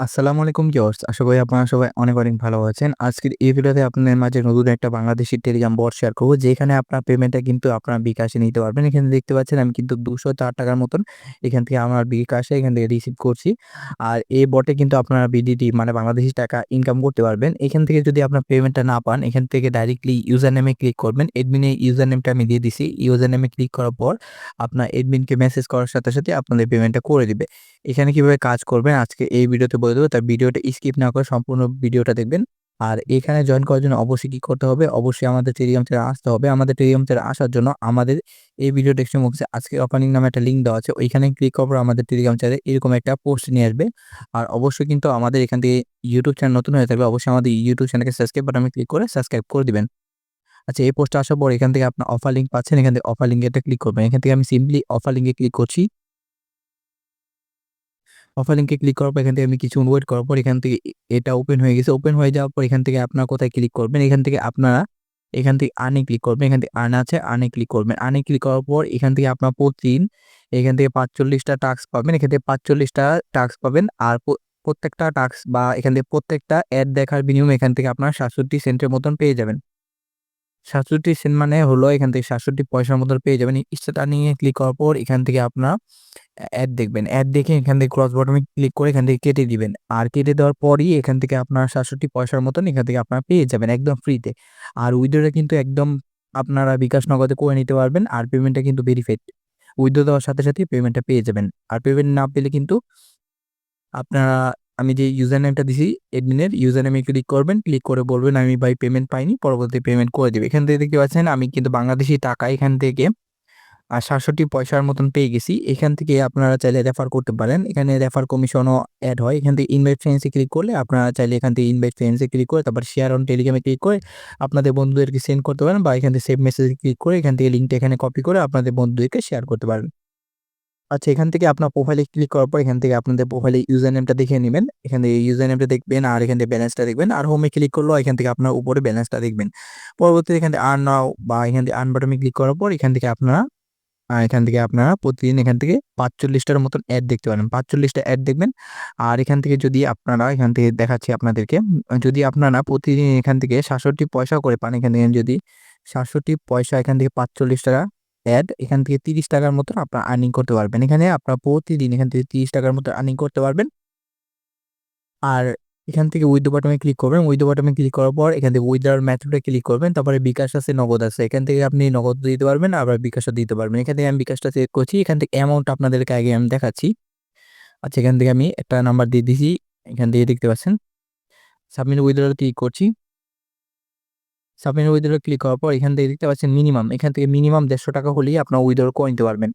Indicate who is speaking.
Speaker 1: আসসালামু আলাইকুম ভিউয়ার্স। আশা করি আপনারা সবাই অনেক, অনেক ভালো আছেন। আজকের এই ভিডিওতে আপনাদের মাঝে নতুন একটা বাংলাদেশী টেলিগ্রাম বট শেয়ার করব যেখানে আপনার পেমেন্টটা কিন্তু আপনার বিকাশে নিতে পারবেন। এখানে দেখতে পাচ্ছেন আমি কিন্তু ৳২০৪ মতন এখান থেকে আমার বিকাশে এখান থেকে রিসিভ করছি। আর এই বটে কিন্তু আপনারা বিডিটি মানে বাংলাদেশি টাকা ইনকাম করতে পারবেন। এখান থেকে যদি আপনার পেমেন্টটা না পান, এখান থেকে ডাইরেক্টলি ইউজার নেমে ক্লিক করবেন। অ্যাডমিনের ইউজার নেমটা আমি দিয়ে দিছি। ইউজার নেমে ক্লিক করার পর আপনার এডমিনকে মেসেজ করার সাথে, সাথে আপনাদের পেমেন্টটা করে দিবে। এখানে কীভাবে কাজ করবেন আজকে এই ভিডিওতে বলে দেবো। তাই ভিডিওটা স্কিপ না করে সম্পূর্ণ ভিডিওটা দেখবেন। আর এখানে জয়েন করার জন্য অবশ্যই কি করতে হবে? অবশ্যই আমাদের টেলিগ্রাম চ্যানেলে আসতে হবে। আমাদের টেলিগ্রাম চ্যানেলে আসার জন্য আমাদের এই ভিডিও ডেসক্রিপশন বক্সে আজকে ওপেনিং নামে একটা লিঙ্ক দেওয়া আছে। ওইখানে ক্লিক করার আমাদের টেলিগ্রাম চ্যানেলে এরকম একটা পোস্ট নিয়ে আসবে। আর অবশ্যই কিন্তু আমাদের এখান থেকে ইউটিউব চ্যানেল নতুন হয়ে থাকবে অবশ্যই আমাদের ইউটিউব চ্যানেলকে সাবস্ক্রাইব বাটনে ক্লিক করে সাবস্ক্রাইব করে দিবেন। আচ্ছা এই পোস্টটা আসার পর এখান থেকে আপনার অফার লিঙ্ক পাচ্ছেন। এখান থেকে অফার লিঙ্কে ক্লিক করবেন। এখান থেকে আমি সিম্পলি অফার লিঙ্কে ক্লিক করছি। অফার লিঙ্কে ক্লিক করার পর এখান থেকে আমি কিছু ওয়েট করার পর এখান থেকে এটা ওপেন হয়ে গেছে। ওপেন হয়ে যাওয়ার পর এখান থেকে আপনারা কোথায় ক্লিক করবেন? এখান থেকে আপনারা এখান থেকে আর্ন ক্লিক করবেন। এখান থেকে আর্ন আছে, আর্ন ক্লিক করবেন। আর্ন এ ক্লিক করার পর এখান থেকে আপনার প্রতিদিন এখান থেকে ৪৫ টা টাস্ক পাবেন। এখান থেকে ৪৫ টা টাস্ক পাবেন। আর প্রত্যেকটা টাস্ক বা এখান থেকে প্রত্যেকটা এড দেখার বিনিময়ে এখান থেকে আপনারা ৬৭ সেন্টের মতন পেয়ে যাবেন। ৬৭ সেন্ট মানে হলো এখান থেকে ৬৭ পয়সার মতন পেয়ে যাবেন। স্টার্ট আর্নিং ক্লিক করার পর এখান থেকে আপনারা অ্যা অ্যাড দেখবেন। অ্যাড দেখে এখান থেকে ক্রস বটমে ক্লিক করে এখান থেকে কেটে দিবেন। আর কেটে দেওয়ার পরই এখান থেকে আপনার ৬৭ পয়সার মতন এখান থেকে আপনারা পেয়ে যাবেন একদম ফ্রিতে। আর উইথড্রটা কিন্তু একদম আপনারা বিকাশ নগদে করে নিতে পারবেন। আর পেমেন্টটা কিন্তু ভেরিফাইড। উইথড্র দেওয়ার সাথে, সাথেই পেমেন্টটা পেয়ে যাবেন। আর পেমেন্ট না পেলে কিন্তু আপনারা আমি যে ইউজার নেমটা দিছি এডমিনের ইউজার নেমে ক্লিক করবেন। ক্লিক করে বলবেন, আমি ভাই পেমেন্ট পাইনি। পরবর্তী পেমেন্ট করে দেবে এখান থেকে দেখতে পাচ্ছেন, আমি কিন্তু বাংলাদেশি টাকা এখান থেকে আ ৬৭ পয়সার মতন পেয়ে গেছি। এখান থেকে আপনারা চাইলে রেফার করতে পারেন। এখানে রেফার কমিশনও অ্যাড হয়। এখান থেকে ইনভাইট ফ্রেন্ডস ক্লিক করলে আপনারা চাইলে এখান থেকে ইনভাইট ফ্রেন্ডস ক্লিক করে, তারপর শেয়ার অন টেলিগ্রামে ক্লিক করে আপনাদের বন্ধুদেরকে সেন্ড করতে পারেন বা এখান থেকে সেভ মেসেজে ক্লিক করে এখান থেকে লিঙ্কটা এখানে কপি করে আপনাদের বন্ধুদেরকে শেয়ার করতে পারেন। আচ্ছা এখান থেকে আপনার প্রোফাইলে ক্লিক করার পর এখান থেকে আপনাদের প্রোফাইলে ইউজার নেমটা দেখে নেবেন এখান থেকে ইউজার নেমটা দেখবেন আর এখান থেকে ব্যালেন্সটা দেখবেন। আর হোমে ক্লিক করলেও এখান থেকে আপনার উপরে ব্যালেন্সটা দেখবেন। পরবর্তীতে এখান থেকে আর্ন নাও বা এখান থেকে আর্ন বাটনে ক্লিক করার পর এখান থেকে আপনারা এখান থেকে আপনারা প্রতিদিন এখান থেকে পাঁচচল্লিশটার মতন অ্যাড দেখতে পারেন। ৪৫ টা অ্যাড দেখবেন। আর এখান থেকে যদি আপনারা এখান থেকে দেখাচ্ছি আপনাদেরকে। যদি আপনারা প্রতিদিন এখান থেকে ৬৭ পয়সা করে পান এখান থেকে যদি ৬৭ পয়সা এখান থেকে ৪৫ টাকা অ্যাড এখান থেকে ৩০ টাকার মতন আপনার আর্নিং করতে পারবেন। এখানে আপনার প্রতিদিন এখান থেকে ৩০ টাকার মতো আর্নিং করতে পারবেন। আর এখান থেকে উইথড্র বাটনে ক্লিক করবেন। উইথড্র বাটনে ক্লিক করার পর এখান থেকে উইথড্রয়াল মেথড ক্লিক করবেন। তারপরে বিকাশ আছে, নগদ আছে। এখান থেকে আপনি নগদ দিতে পারবেন আবার বিকাশও দিতে পারবেন। এখান থেকে আমি বিকাশটা সিলেক্ট করছি। এখান থেকে অ্যামাউন্ট আপনাদেরকে আগে আমি দেখাচ্ছি। আচ্ছা এখান থেকে আমি একটা নাম্বার দিয়ে দিছি। এখান থেকে দেখতে পাচ্ছেন। সাবমিট উইথড্র ক্লিক করছি। সাবমিট উইথড্র ক্লিক করার পর এখান থেকে দেখতে পাচ্ছেন মিনিমাম। এখান থেকে মিনিমাম ৳১৫০ হলেই আপনার উইথড্র করে নিতে পারবেন।